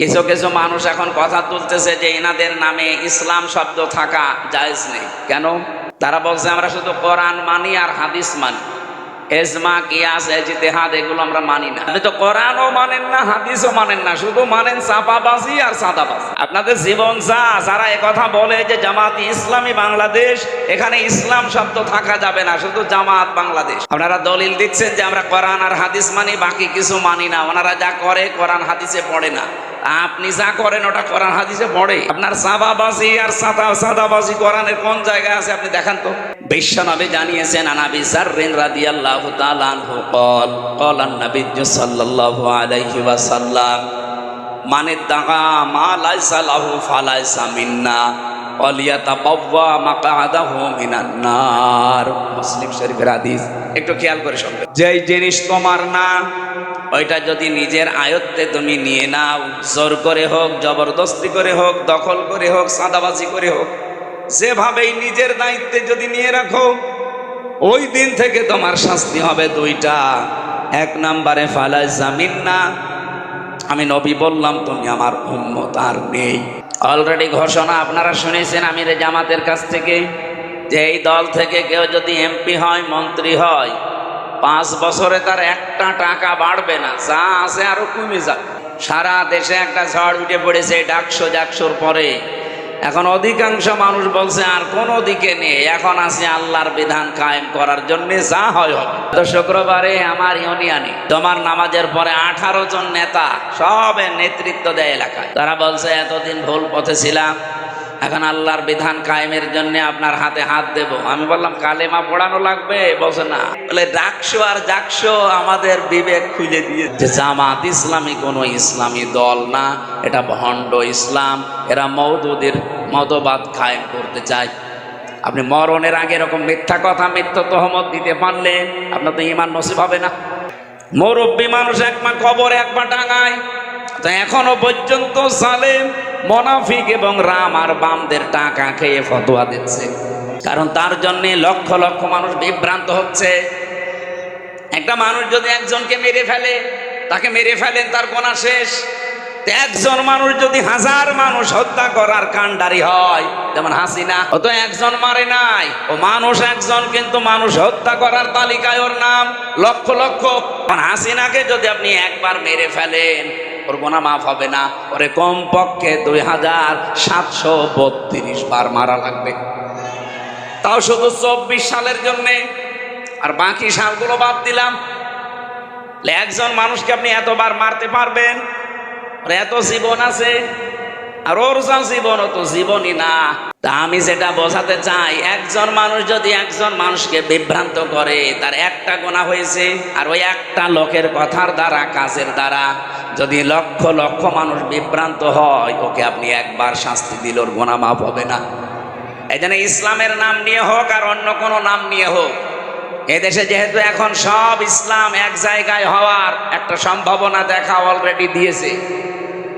কিছু কিছু মানুষ এখন কথা তুলতেছে যে এনাদের নামে ইসলাম শব্দ থাকা জায়েজ নেই। কেন? তারা বলছে, আমরা শুধু কোরআন মানি আর হাদিস মানি। এজমা, কিয়াস এজিতেহাদ এগুলো আমরা মানি না। আপনি তো কোরআনও মানেন না, হাদিসও মানেন না, শুধু মানেন চাপাবাজি আর সাদাবাজি। আপনাদের জীবন যা, যারা কথা বলে যে জামাত ইসলামী বাংলাদেশ, এখানে ইসলাম শব্দ থাকা যাবে না, শুধু জামাত বাংলাদেশ। আপনারা দলিল দিচ্ছেন যে আমরা কোরআন আর হাদিস মানি, বাকি কিছু মানি না। ওনারা যা করে, কোরআন হাদিসে পড়ে না। আপনি যা করেন, ওটা কোরআন হাদিসে পড়ে। আপনার সাবাবাজি আর সাদা সাদাবাজি কোরআনের কোন জায়গায় আছে আপনি দেখান তো। বিশ্বনবী জানিয়েছেন আনাবি সাররিন রাদিয়াল্লাহু তাআলা আনহু কল ক্বাল আন-নবী সাল্লাল্লাহু আলাইহি ওয়াসাল্লাম মানে দাগা মা লাইসা লাহু ফালাইসা মিন্না অলিয়াতাবাওয়া মাকাদাহু মিনান নার। মুসলিম শরীফের হাদিস। একটু খেয়াল করে শুনবেন। যেই জিনিস তোমার না ওইটা যদি নিজের আয়ত্তে তুমি নিয়ে নাও, জোর করে হোক, জবরদস্তি করে হোক, দখল করে হোক, সাদাবাজি করে হোক, যেভাবেই নিজের দায়িত্বে যদি নিয়ে রাখো, ওই দিন থেকে তোমার শাস্তি হবে দুইটা। এক নাম্বারে ফালাই জামিন না। আমি নবী বললাম, তুমি আমার উম্মত, আর নেই। অলরেডি ঘোষণা আপনারা শুনেছেন আমির জামাতের কাছ থেকে, যে এই দল থেকে কেউ যদি এমপি হয়, মন্ত্রী হয় পাঁচ বছরে তার একটা টাকা বাড়বে না, যা আছে আরও কমে যাবে সারা দেশে একটা ঝড় উঠে পড়েছে ডাকশো ডাকশোর পরে। এখন অধিকাংশ মানুষ বলছে, আর কোনো দিকে নেই। এখন আছে আল্লাহর বিধান কায়েম করার জন্য, যা হয় হবে। তো শুক্রবারে আমার ইউনিয়নে, তোমার নামাজের পরে আঠারো জন নেতা সবে নেতৃত্ব দেয় এলাকায়। তারা বলছে, এতদিন ভুল পথে ছিলাম। এখন আল্লাহর বিধান কায়েমের জন্য আপনার হাতে হাত দেব। আমি বললাম, কালেমা পড়ানো লাগবে? বলছে, না। বলে ডাকশো আর যাকশো আমাদের বিবেক খুলে দিয়ে যে জামাত ইসলামী কোনো ইসলামী দল না, এটা ভণ্ড ইসলাম। এরা মৌদুদের মতবাদ কায়েম করতে চায়। আপনি মরণের আগে এরকম মিথ্যা কথা, মিথ্যা তহমত দিতে পারলে আপনার তো ইমান নসিব হবে না। মুরব্বী মানুষ একবার কবরে একবার টাঙায় তো এখনও পর্যন্ত সালেম মনাফিক এবং রাম আর বামদের টাকা খেয়ে ফতোয়া দিচ্ছে। কারণ তার জন্যে লক্ষ লক্ষ মানুষ বিভ্রান্ত হচ্ছে। একটা মানুষ যদি একজনকে মেরে ফেলে, তাকে মেরে ফেলেন, তার গোনা শেষ। একজন মানুষ যদি হাজার মানুষ হত্যা করার কাণ্ডারি হয়, যেমন হাসিনা, ও তো একজন মারে নাই। ও মানুষ একজন, কিন্তু মানুষ হত্যা করার তালিকায় ওর নাম লক্ষ লক্ষ। হাসিনাকে যদি আপনি একবার মেরে ফেলেন ওর গোনা মাফ হবে না। ওরে কমপক্ষে দুই হাজার সাতশো বত্রিশ বার মারা লাগবে। তাও শুধু চব্বিশ সালের জন্যে। আর বাকি সালগুলো বাদ দিলাম। একজন মানুষকে আপনি এতবার মারতে পারবেন? এত জীবন আছে। আর ওর জীবন অত জীবনই না। তা আমি যেটা বোঝাতে চাই, একজন মানুষ যদি একজন মানুষকে বিভ্রান্ত করে, তার একটা গোনা হয়েছে, আর ওই একটা লোকের কথার দ্বারা, কাজের দ্বারা যদি লক্ষ লক্ষ মানুষ বিভ্রান্ত হয়, ওকে আপনি একবার শাস্তি দিল ওর গোনা মাফ হবে না। এই জন্য ইসলামের নাম নিয়ে হোক, আর অন্য কোনো নাম নিয়ে হোক, এদেশে যেহেতু এখন সব ইসলাম এক জায়গায় হওয়ার একটা সম্ভাবনা দেখা অলরেডি দিয়েছে।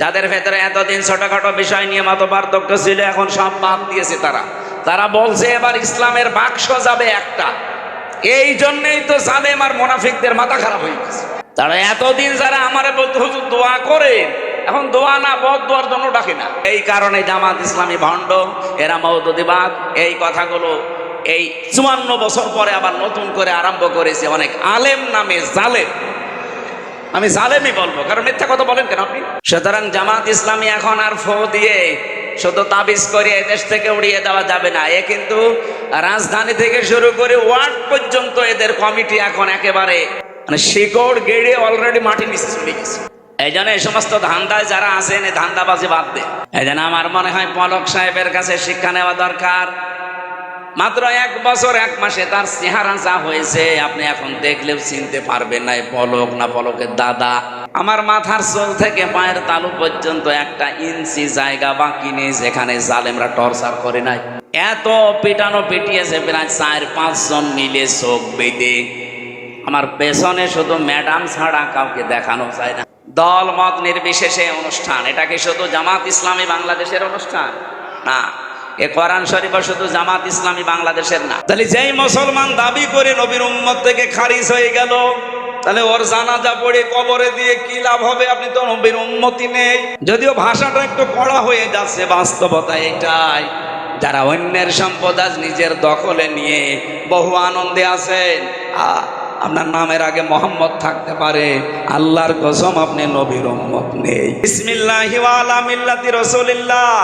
যাদের ভেতরে এতদিন ছোটখাটো বিষয় নিয়ে মত পার্থক্য ছিল, এখন সব বাদ দিয়েছে তারা। তারা বলছে, এবার ইসলামের বাক্স যাবে একটা। এই জন্যই তো সালেম আর মোনাফিকদের মাথা খারাপ হয়ে গেছে। তারা এতদিন যারা আমারে হুজুর, দোয়া করে এখন দোয়া না, বদ দোয়ার জন্য ডাকে না। এই কারণে জামাত ইসলামী ভণ্ড, এরা মৌদুদিবাদ। এই কথাগুলো এই চুয়ান্ন বছর পরে আবার নতুন করে আরম্ভ করেছে অনেক আলেম নামে জালেম। আমি জালেমই বলব, কারণ মিথ্যা কথা বলেন কেন আপনি? সুতরাং জামাত ইসলামী এখন আর ফো দিয়ে শুধু তাবিজ করে দেশ থেকে উড়িয়ে দেওয়া যাবে না। এ কিন্তু রাজধানী থেকে শুরু করে ওয়ার্ড পর্যন্ত এদের কমিটি এখন একেবারে মানে শিকড় গেড়ে অলরেডি মাটি নিচে চলে গেছে। এই জন্য এই সমস্ত ধান্দায় যারা আছেন, এই ধান্দাবাজি বাদ দে এই জন্য আমার মনে হয় পলক সাহেবের কাছে শিক্ষা নেওয়া দরকার। মাত্র এক বছর, এক মাসে তার চেহারা যা হয়েছে, আপনি এখন দেখলেও চিনতে পারবেন না পলক না পলকের দাদা। আমার মাথার চোল থেকে পায়ের তালু পর্যন্ত একটা ইঞ্চি জায়গা বাকি নেই, যেখানে জালেমরা টর্চার করে নাই। এত পিটানো পিটিয়েছে, প্রায় চার, পাঁচজন মিলে চোখ বেঁধে। আমার পেছনে শুধু ম্যাডাম ছাড়া কাউকে দেখানো যায় না। দল মত নির্বিশেষে অনুষ্ঠান, এটা কি শুধু জামাত ইসলামী বাংলাদেশের অনুষ্ঠান? না। এ কোরআন শরীফ শুধু জামাত ইসলামী বাংলাদেশের না। তাহলে যেই মুসলমান দাবি করে নবীর উম্মত থেকে খারিজ হয়ে গেল, তাহলে ওর জানাজা পড়ে কবরে দিয়ে কি লাভ হবে? আপনি তো নবীর উন্মতি নেই। যদিও ভাষাটা একটু কড়া হয়ে যাচ্ছে, বাস্তবতা এটাই। যারা অন্যের সম্পদ আজ নিজের দখলে নিয়ে বহু আনন্দে আছেন আপনার নামের আগে মোহাম্মদ থাকতে পারে। আল্লাহর কসম, আপনি নবীর উম্মত নেই। রাসূলিল্লাহ।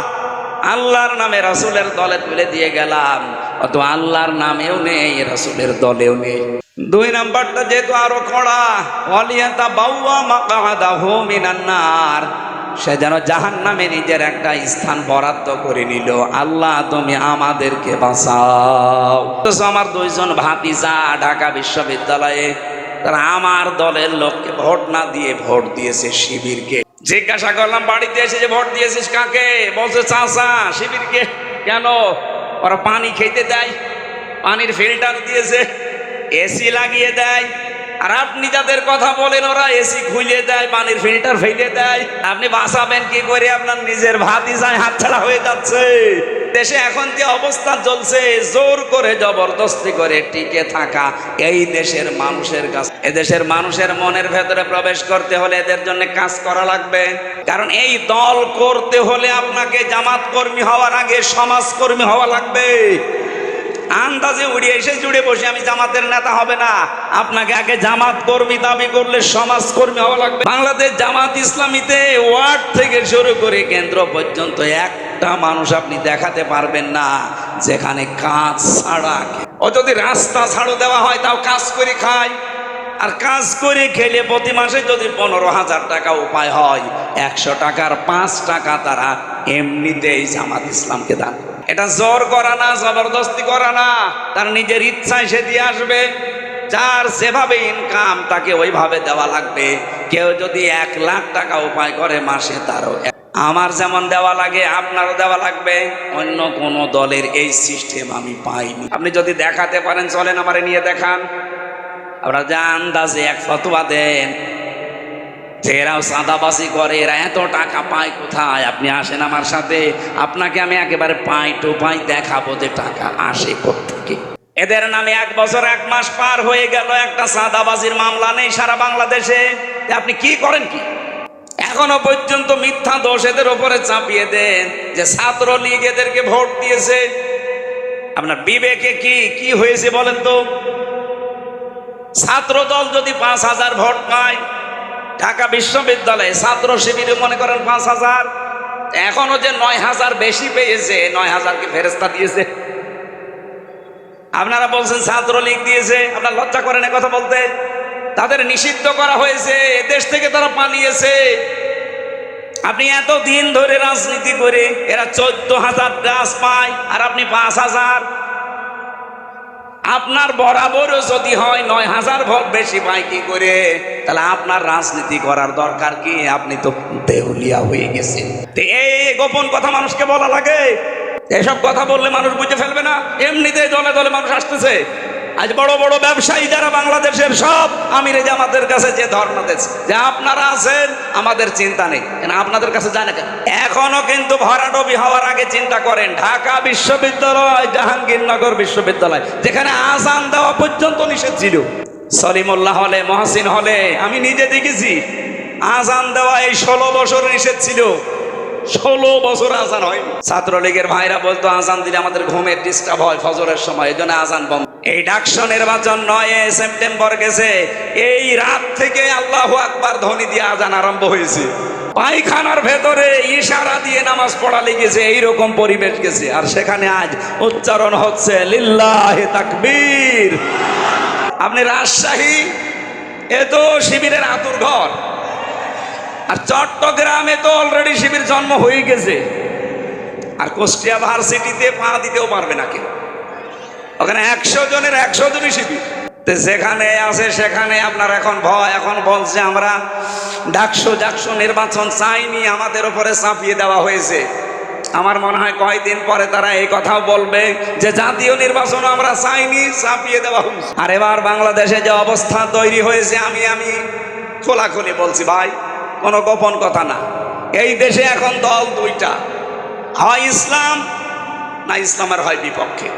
আল্লাহর নামে রাসূলের দলে তুলে দিয়ে গেলাম। অত আল্লাহর নামেও নেই, রাসূলের দলেও নেই। দুই নাম্বারটা যেহেতু আরও কড়া ওয়ালিয়াতা বাউয়া মাকাদাহু মিনান নার। সে যেন জাহান নামে নিজের একটা স্থান বরাদ্দ করে নিল। আল্লাহ, তুমি আমাদেরকে বাঁচাও। আমার দুইজন ভাতিজা ঢাকা বিশ্ববিদ্যালয়ে, তারা আমার দলের লোককে ভোট না দিয়ে ভোট দিয়েছে শিবিরকে। জিজ্ঞাসা করলাম, বাড়িতে এসে যে ভোট দিয়েছিস কাকে? বলছে চাষা শিবিরকে। কেন? ওরা পানি খেতে দেয়, পানির ফিল্টার দিয়েছে, এসি লাগিয়ে দেয়। আর আপনি যাদের কথা বলেন, ওরা এসি খুলে দেয়, পানির ফিল্টার ফেলে দেয়। আপনি বাঁচাবেন কি করে? আপনার নিজের ভাতি যায় হাতছাড়া হয়ে যাচ্ছে। দেশে এখন যে অবস্থা চলছে, জোর করে জবরদস্তি করে টিকে থাকা এই দেশের মানুষের কাছে। এদেশের মানুষের মনের ভেতরে প্রবেশ করতে হলে এদের জন্য কাজ করা লাগবে। কারণ এই দল করতে হলে আপনাকে জামাত কর্মী হওয়ার আগে সমাজকর্মী হওয়া লাগবে। আন্দাজে উড়িয়ে এসে জুড়ে বসে আমি জামাতের নেতা হবে না। আপনাকে আগে জামাত কর্মী দাবি করলে সমাজ কর্মী হওয়া লাগবে। বাংলাদেশ জামাত ইসলামীতে ওয়ার্ড থেকে শুরু করে কেন্দ্র পর্যন্ত একটা মানুষ আপনি দেখাতে পারবেন না, যেখানে কাজ ছাড়া ও যদি রাস্তা ছাড়ো দেওয়া হয়, তাও কাজ করে খায়। আর কাজ করে খেলে প্রতি মাসে যদি পনেরো হাজার টাকা উপায় হয়, একশো টাকার পাঁচ টাকা তারা এমনিতেই জামাত ইসলামকে দান এটা জোর করা না, জবরদস্তি করা না, তার নিজের ইচ্ছায় সে দিয়ে আসবে। যার যেভাবে ইনকাম তাকে ওইভাবে দেওয়া লাগবে। কেউ যদি এক লাখ টাকা উপায় করে মাসে তারও আমার যেমন দেওয়া লাগে, আপনারও দেওয়া লাগবে। অন্য কোনো দলের এই সিস্টেম আমি পাইনি। আপনি যদি দেখাতে পারেন, চলেন আমারে নিয়ে দেখান। আপনারা যা আন্দাজে এক ফতোয়া দেন যে এরাও চাঁদাবাসি করে, এরা এত টাকা পায় কোথায়? আপনি আসেন আমার সাথে, আপনাকে আমি একেবারে পাই টু পাই দেখাবো যে টাকা আসে থেকে এদের নামে এক বছর এক মাস পার হয়ে গেল, একটা চাঁদাবাজির মামলা নেই সারা বাংলাদেশে। আপনি কি করেন কি? এখনও পর্যন্ত মিথ্যা দোষ এদের ওপরে চাপিয়ে দেন যে ছাত্র লীগ এদেরকে ভোট দিয়েছে। আপনার বিবেকে কি কি হয়েছে বলেন তো? ছাত্র দল যদি পাঁচ হাজার ভোট পায়, ঢাকা বিশ্ববিদ্যালয়ে ছাত্র শিবিরে মনে করেন পাঁচ হাজার, এখনও যে নয় হাজার বেশি পেয়েছে, নয় হাজারকে ফেরেস্তা দিয়েছে। আপনারা বলছেন ছাত্রলীগ দিয়েছে, আপনার লজ্জা করেন কথা বলতে। তাদের নিষিদ্ধ করা হয়েছে দেশ থেকে তারা পালিয়েছে। আপনি এত দিন ধরে রাজনীতি করে এরা চোদ্দ হাজার গাছ পায়, আর আপনি পাঁচ হাজার। আপনার বরাবরও যদি হয় নয় হাজার ভোট বেশি পায় কি করে? তাহলে আপনার রাজনীতি করার দরকার কি? আপনি তো দেউলিয়া হয়ে গেছেন। এই গোপন কথা মানুষকে বলা লাগে। এসব কথা বললে মানুষ বুঝে ফেলবে না। এমনিতে দলে দলে মানুষ আসতেছে। আজ বড় বড় ব্যবসায়ী যারা বাংলাদেশের সব আমিরে জামাতের কাছে যে ধর্ণা দিচ্ছে যে আপনারা আছেন, আমাদের চিন্তা নেই। আপনাদের কাছে যায় না কেন? এখনও কিন্তু ভরাডবি হওয়ার আগে চিন্তা করেন, ঢাকা বিশ্ববিদ্যালয়, জাহাঙ্গীরনগর বিশ্ববিদ্যালয়, যেখানে আজান দেওয়া পর্যন্ত নিষেধ ছিল। সলিমুল্লাহ হলে, মহসিন হলে, আমি নিজে দেখেছি, আজান দেওয়া এই ষোলো বছর নিষেধ ছিল। ষোলো বছর আজান হয়নি। ছাত্রলীগের ভাইরা বলতো, আজান দিলে আমাদের ঘুমের ডিস্টার্ব হয় ফজরের সময়, এই জন্য আজান বন্ধ। এই ডাকসো নির্বাচন নয় সেপ্টেম্বর গেছে। এই রাত থেকে আল্লাহ আকবার ধ্বনি দিয়ে আজান আরম্ভ হয়েছে। পায়খানার ভেতরে ইশারা দিয়ে নামাজ পড়া লেগেছে, এইরকম পরিবেশ গেছে। আর সেখানে আজ উচ্চারণ হচ্ছে, লিল্লাহ তাকবীর। আপনি রাজশাহী, এ তো শিবিরের আতুর ঘর। আর চট্টগ্রামে তো অলরেডি শিবির জন্ম হয়ে গেছে। আর কুষ্টিয়া ভার্সিটিতে পা দিতেও পারবে না কেউ। ওখানে একশো জনের একশো জনই শিবির। যেখানে আছে সেখানে আপনার এখন ভয়, এখন বলছে আমরা ডাকশো ডাকশো নির্বাচন চাইনি, আমাদের উপরে চাপিয়ে দেওয়া হয়েছে। আমার মনে হয় কয়েকদিন পরে তারা এই কথাও বলবে যে জাতীয় নির্বাচন আমরা চাইনি, চাপিয়ে দেওয়া হয়েছে। আর এবার বাংলাদেশে যে অবস্থা তৈরি হয়েছে, আমি আমি খোলাখুলি বলছি ভাই, কোনো গোপন কথা না। এই দেশে এখন দল দুইটা, হয় ইসলাম না ইসলামের হয় বিপক্ষে।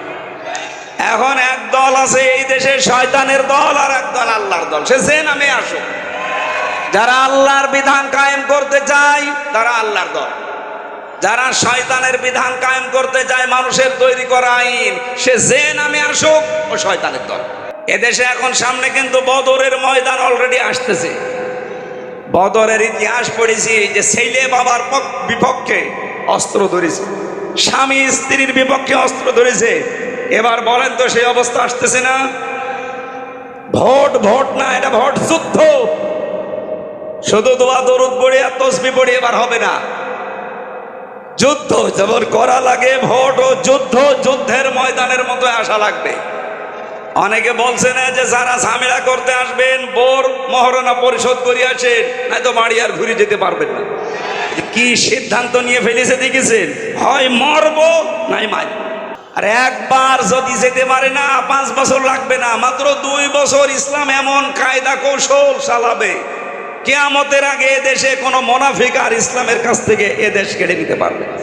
এখন এক দল আছে, এই দেশে শয়তানের দল আর এক দল আল্লাহর দল। সে যে নামে আসুক। যারা আল্লাহর বিধান কায়েম করতে চায়, তারা আল্লাহর দল। যারা শয়তানের বিধান কায়েম করতে চায়, মানুষের তৈরি করা আইন, সে যে নামে আসুক, ও শয়তানের দল। এদেশে এখন সামনে কিন্তু বদরের ময়দান অলরেডি আসতেছে। বদরের ইতিহাস পড়েছি যে ছেলে বাবার পক- বিপক্ষে অস্ত্র ধরেছে। স্বামী স্ত্রীর বিপক্ষে অস্ত্র ধরেছে। এবার বলেন তো সেই অবস্থা আসতেছে না। ভোট ভোট না, এটা ভোট যুদ্ধ। শুধু দোয়া, দরুদ পড়ে আর তসবি পড়ে এবার হবে না। যুদ্ধ, যেমন করা লাগে ভোট ও যুদ্ধ, যুদ্ধের ময়দানের মতো আসা লাগবে। অনেকে বলছে না যে যারা ঝামেলা করতে আসবেন, বোর মহারণা পরিশোধ করে আসেন, নাই তো বাড়ি আর ঘুরে যেতে পারবেন না। কি সিদ্ধান্ত নিয়ে ফেলেছে দেখেছেন? হয় মরবো, নাই মার আর একবার যদি যেতে পারে না, পাঁচ বছর লাগবে না, মাত্র দুই বছর ইসলাম এমন কায়দা কৌশল চালাবে কেয়ামতের আগে এদেশে দেশে কোনো মোনাফিক আর ইসলামের কাছ থেকে এদেশ কেড়ে নিতে পারবে না।